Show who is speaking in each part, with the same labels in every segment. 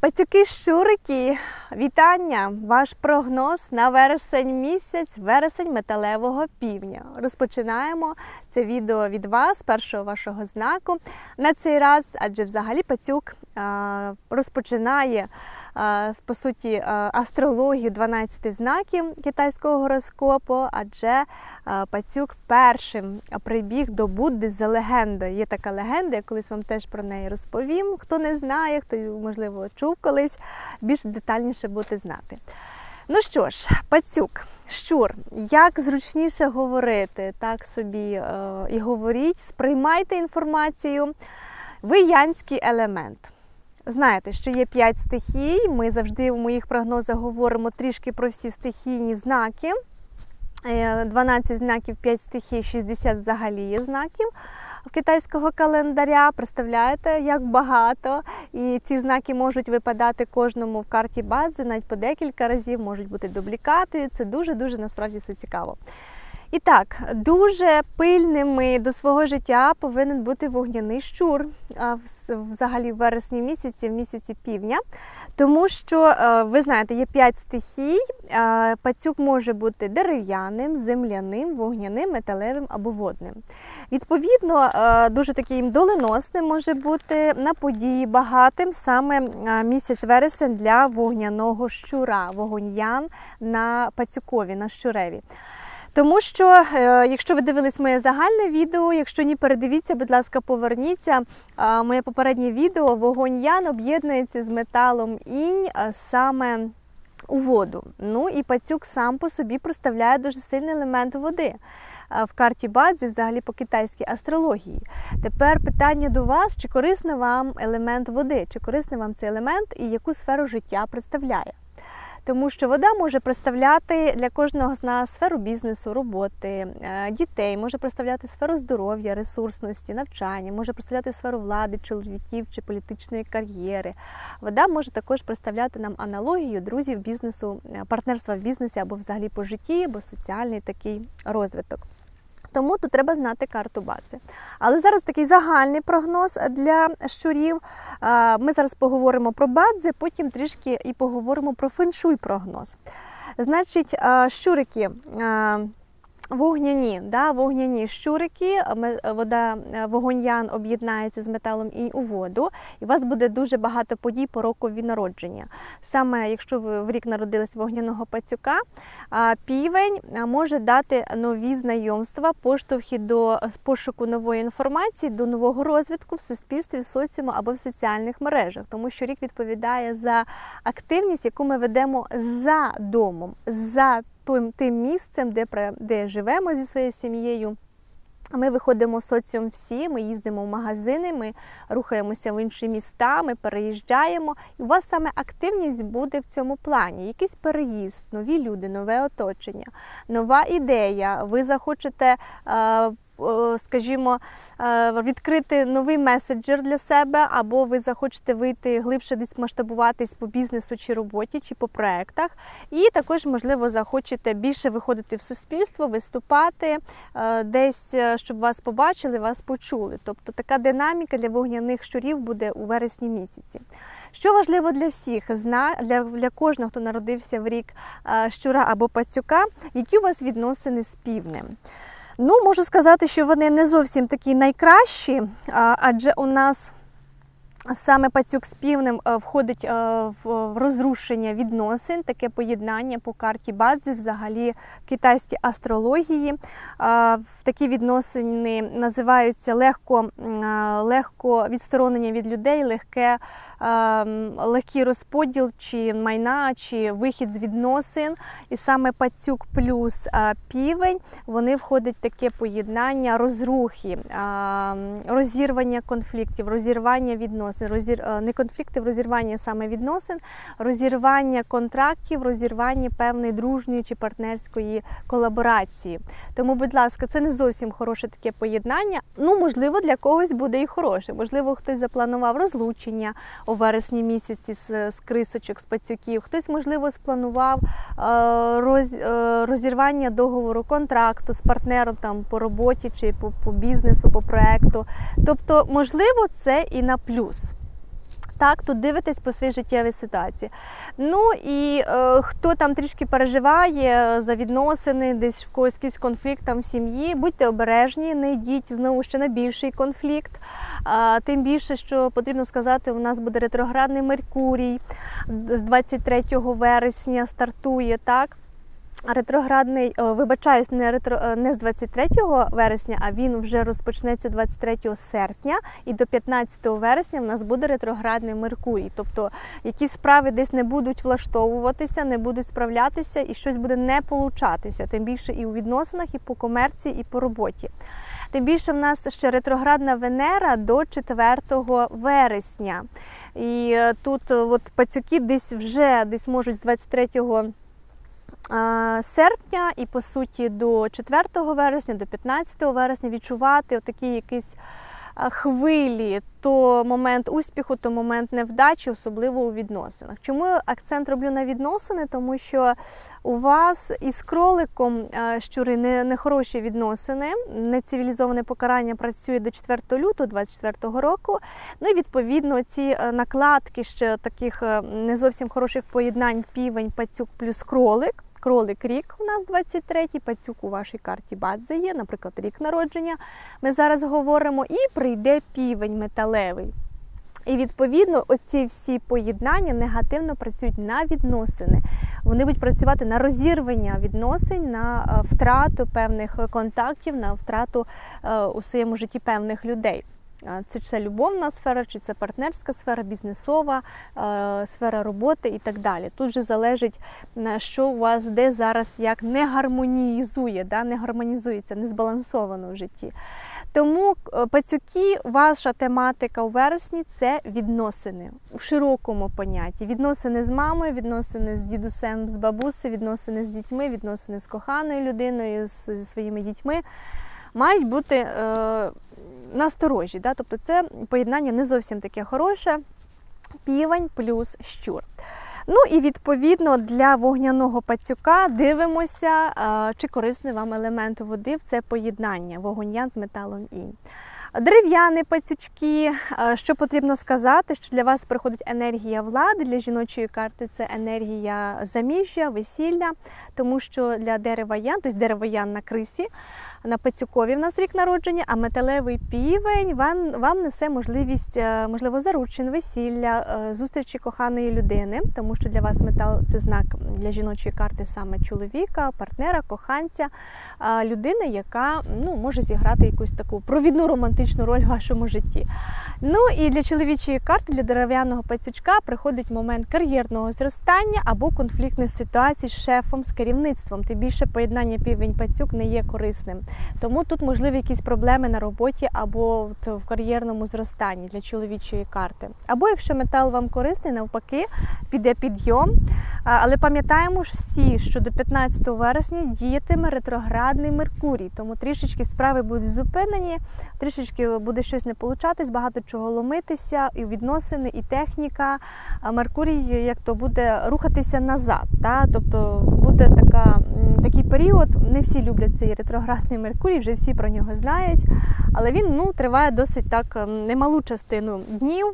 Speaker 1: Пацюки щурики, вітання! Ваш прогноз на вересень місяць, вересень металевого півня. Розпочинаємо це відео від вас, першого вашого знаку. На цей раз, адже взагалі пацюк розпочинає по суті астрологію 12 знаків китайського гороскопу, адже пацюк першим прибіг до Будди за легендою. Є така легенда, я колись вам теж про неї розповім. Хто не знає, хто можливо чув колись, більш детальніше будете знати. Ну що ж, пацюк, щур, як зручніше говорити, так собі е, і говоріть, сприймайте інформацію. Ви янський елемент. Знаєте, що є 5 стихій. Ми завжди в моїх прогнозах говоримо трішки про всі стихійні знаки. Е, 12 знаків, 5 стихій, 60 взагалі є знаків китайського календаря. Представляєте, як багато. І ці знаки можуть випадати кожному в карті бадзи, навіть по декілька разів, можуть бути дублікати. Це дуже-дуже насправді все цікаво. І так, дуже пильними до свого життя повинен бути вогняний щур взагалі в вересні місяці, в місяці півня. Тому що е, ви знаєте, є п'ять стихій. Е, Пацюк може бути дерев'яним, земляним, вогняним, металевим або водним. Відповідно, е, дуже таким доленосним може бути на події багатим саме місяць вересень для вогняного щура, вогоньян на пацюкові, на щуреві. Тому що, е, якщо ви дивились моє загальне відео, якщо ні, передивіться, будь ласка, поверніться. Моє попереднє відео вогонь ян об'єднується з металом інь саме у воду. Ну і пацюк сам по собі проставляє дуже сильний елемент води. В карті Бадзі, взагалі по китайській астрології. Тепер питання до вас: чи корисний вам елемент води, чи корисний вам цей елемент і яку сферу життя представляє? Тому що вода може представляти для кожного з нас сферу бізнесу, роботи, е, дітей, може представляти сферу здоров'я, ресурсності, навчання, може представляти сферу влади, чоловіків чи політичної кар'єри. Вода може також представляти нам аналогію друзів бізнесу, е, партнерства в бізнесі або взагалі по житті, або соціальний такий розвиток. Тому тут треба знати карту бази. Але зараз такий загальний прогноз для щурів. Е, Ми зараз поговоримо про бадзи, потім трішки і поговоримо про феншуй прогноз. Значить, е, щурики. Вогняні, да, вогняні щурики, вода е, вогонь-ян об'єднається з металом інь у воду, і у вас буде дуже багато подій по рокові народження. Саме якщо ви в рік народились вогняного пацюка, півень може дати нові знайомства, поштовхи до пошуку нової інформації, до нового розвитку в суспільстві, в соціуму або в соціальних мережах, тому що рік відповідає за активність, яку ми ведемо за домом, за тим, тим місцем, де, де живемо зі своєю сім'єю. Ми виходимо в соціум всі, ми їздимо в магазини, ми рухаємося в інші міста, ми переїжджаємо. І у вас саме активність буде в цьому плані. Якийсь переїзд, нові люди, нове оточення, нова ідея. Ви захочете, е, скажімо, е, відкрити новий меседжер для себе, або ви захочете вийти глибше десь масштабуватись по бізнесу чи роботі, чи по проектах. І також, можливо, захочете більше виходити в суспільство, виступати е, десь, е, щоб вас побачили, вас почули. Тобто така динаміка для вогняних щурів буде у вересні місяці. Що важливо для всіх, для, для кожного, хто народився в рік щура або пацюка, які у вас відносини з півнем. Ну, можу сказати, що вони не зовсім такі найкращі, адже у нас саме пацюк з півнем е, входить е, в розрушення відносин, таке поєднання по карті бази, взагалі в китайській астрології. Такі відносини називаються легко, легко відсторонення від людей, легке, легкий розподіл чи майна, чи вихід з відносин. І саме пацюк плюс півень вони входять в таке поєднання розрухи, розірвання конфліктів, розірвання відносин, розір... не конфліктів, розірвання саме відносин, розірвання контрактів, розірвання певної дружньої чи партнерської колаборації. Тому, будь ласка, це не зовсім хороше таке поєднання. Ну, можливо, для когось буде і хороше. Можливо, хтось запланував розлучення у вересні місяці з, з крисочок, з пацюків. Хтось, можливо, спланував е, роз, е, розірвання договору контракту з партнером там по роботі чи по, по бізнесу, по проекту. Тобто, можливо, це і на плюс. Так, тут дивитесь по своїй життєвій ситуації. Ну і е, хто там трішки переживає за відносини, десь в когось якийсь конфлікт там в сім'ї, будьте обережні, не йдіть знову ще на більший конфлікт. А, тим більше, що потрібно сказати, у нас буде ретроградний Меркурій з 23 вересня стартує так. Ретроградний, вибачаюсь, не ретро е, не з 23 вересня, а він вже розпочнеться 23 серпня, і до 15 вересня в нас буде ретроградний Меркурій. Тобто якісь справи десь не будуть влаштовуватися, не будуть справлятися, і щось буде не получатися. Тим більше і у відносинах, і по комерції, і по роботі. Тим більше в нас ще ретроградна Венера до 4 вересня. І е, тут е, от пацюки десь вже десь можуть з 23 а, серпня і по суті до 4 вересня, до 15 вересня відчувати отакі якісь хвилі, то момент успіху, то момент невдачі, особливо у відносинах. Чому я акцент роблю на відносини? Тому що у вас із кроликом щури не, не хороші відносини, нецивілізоване покарання працює до 4 лютого 2024 року. Ну і відповідно ці е, накладки ще таких е, не зовсім хороших поєднань півень, пацюк плюс кролик. Кролик рік у нас 23-й, пацюк у вашій карті Бадзе є, наприклад, рік народження. Ми зараз говоримо, і прийде півень металевий. І відповідно оці всі поєднання негативно працюють на відносини. Вони будуть працювати на розірвання відносин, на е, втрату певних контактів, на втрату е, у своєму житті певних людей. Це це любовна сфера, чи це партнерська сфера, бізнесова е, сфера роботи і так далі. Тут же залежить, що у вас де зараз як не гармонізує, да, не гармонізується, не збалансовано в житті. Тому е, пацюки, ваша тематика у вересні це відносини у широкому понятті. Відносини з мамою, відносини з дідусем, з бабусею, відносини з дітьми, відносини з коханою людиною, зі своїми дітьми. Мають бути е, насторожі. Да? Тобто це поєднання не зовсім таке хороше. Півень плюс щур. Ну і відповідно для вогняного пацюка дивимося, чи корисний вам елемент води в це поєднання вогонь з металом інь. Дерев'яні пацючки, що потрібно сказати, що для вас приходить енергія влади, для жіночої карти це енергія заміжжя, весілля, тому що для дерева ян, тобто дерево ян на крисі, на пацюкові в нас рік народження, а металевий півень вам, вам несе можливість, е, можливо, заручин, весілля, е, зустрічі коханої людини, тому що для вас метал це знак для жіночої карти саме чоловіка, партнера, коханця, е, людини, яка ну, може зіграти якусь таку провідну романтичну роль в вашому житті. Ну і для чоловічої карти, для дерев'яного пацючка приходить момент кар'єрного зростання або конфліктних ситуацій з шефом, з керівництвом. Тим більше поєднання півень-пацюк не є корисним. Тому тут можливі якісь проблеми на роботі або в кар'єрному зростанні для чоловічої карти. Або якщо метал вам корисний, навпаки, піде підйом. Але пам'ятаємо ж всі, що до 15 вересня діятиме ретроградний Меркурій, тому трішечки справи будуть зупинені, трішечки буде щось не получатись, багато чого ломитися, і відносини, і техніка. А Меркурій як то буде рухатися назад. Та? Тобто буде така, такий період. Не всі люблять цей ретроградний Меркурій, вже всі про нього знають. Але він ну, триває досить так немалу частину днів.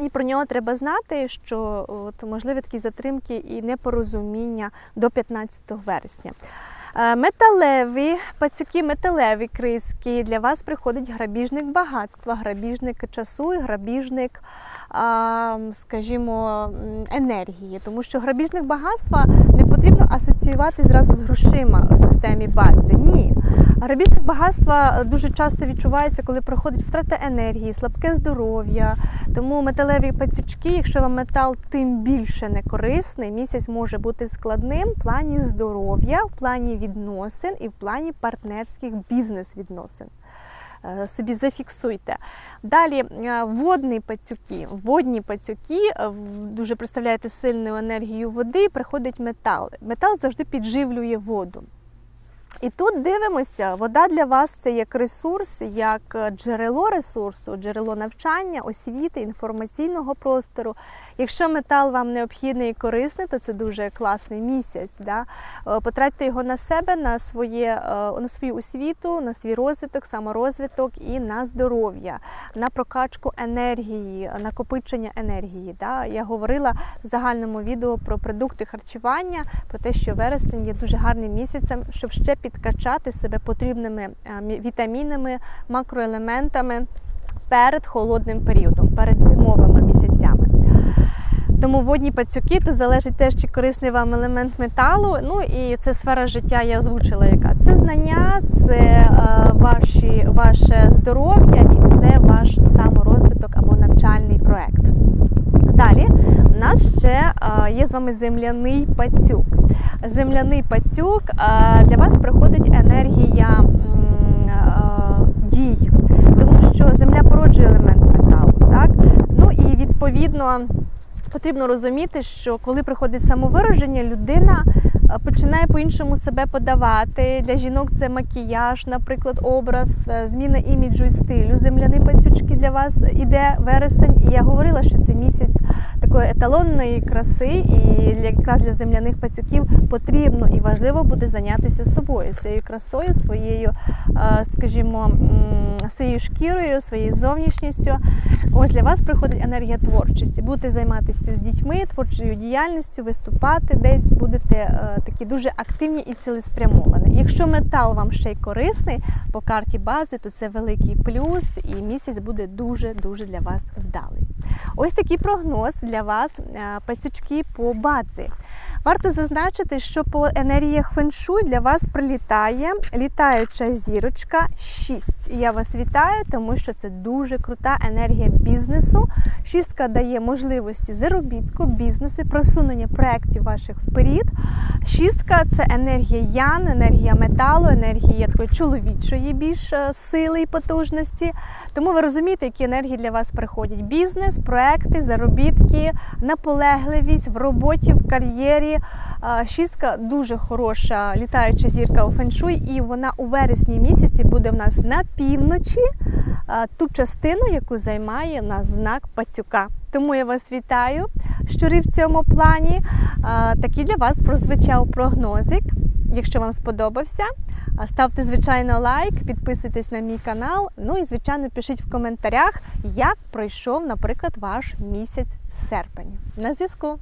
Speaker 1: І про нього треба знати, що от, можливі такі затримки і непорозуміння до 15 вересня. Е, Металеві пацюки, металеві криски. Для вас приходить грабіжник багатства, грабіжник часу і грабіжник, скажімо, енергії. Тому що грабіжник багатства не потрібно асоціювати зразу з грошима в системі бази. Ні. Грабіжник багатства дуже часто відчувається, коли проходить втрата енергії, слабке здоров'я. Тому металеві пацючки, якщо вам метал тим більше не корисний, місяць може бути складним в плані здоров'я, в плані відносин і в плані партнерських бізнес-відносин. Е, Собі зафіксуйте. Далі е, водні пацюки. Водні пацюки е, дуже представляєте сильну енергію води, приходить метал. Метал завжди підживлює воду. І тут дивимося, вода для вас це як ресурс, як джерело ресурсу, джерело навчання, освіти, інформаційного простору. Якщо метал вам необхідний і корисний, то це дуже класний місяць. Да? Е, Потратьте його на себе, на, своє, е, на свою освіту, на свій розвиток, саморозвиток і на здоров'я, на прокачку енергії, накопичення енергії. Да? Я говорила в загальному відео про продукти харчування, про те, що вересень є дуже гарним місяцем, щоб ще підкачати себе потрібними е, вітамінами, макроелементами перед холодним періодом, перед зимовими місяцями. Тому водні пацюки то залежить теж, чи корисний вам елемент металу. Ну і це сфера життя, я озвучила, яка це знання, це е, ваші, ваше здоров'я і це ваш саморозвиток або навчальний проект. Далі у нас ще е, є з вами земляний пацюк. Земляний пацюк е, для вас приходить енергія е, дій, тому що земля породжує елемент металу. Так? Ну і відповідно. Потрібно розуміти, що коли приходить самовираження, людина починає по-іншому себе подавати. Для жінок це макіяж, наприклад, образ, е, зміна іміджу і стилю. Земляні пацючки для вас іде вересень. І я говорила, що це місяць такої еталонної краси, і якраз для земляних пацюків потрібно і важливо буде зайнятися собою, своєю красою, своєю, е, скажімо, своєю шкірою, своєю зовнішністю. Ось для вас приходить енергія творчості. Будете займатися з дітьми, творчою діяльністю, виступати десь, будете е, такі дуже активні і цілеспрямовані. Якщо метал вам ще й корисний по карті бази, то це великий плюс, і місяць буде дуже дуже для вас вдалий. Ось такий прогноз для вас, е, пацючки по базі. Варто зазначити, що по енергіях феншуй для вас прилітає літаюча зірочка 6. І я вас вітаю, тому що це дуже крута енергія бізнесу. Шістка дає можливості заробітку, бізнесу, просунення проєктів ваших вперед. Шістка це енергія ян, енергія металу, енергія такої чоловічої більш е, сили і потужності. Тому ви розумієте, які енергії для вас приходять: бізнес, проекти, заробітки, наполегливість в роботі, в кар'єрі. Шістка дуже хороша літаюча зірка у феншуй, і вона у вересні місяці буде в нас на півночі, ту частину, яку займає нас знак пацюка. Тому я вас вітаю, щурі в цьому плані. Такий для вас прозвучав прогнозик. Якщо вам сподобався, ставте звичайно лайк, підписуйтесь на мій канал. Ну і звичайно пишіть в коментарях, як пройшов, наприклад, ваш місяць серпень. На зв'язку.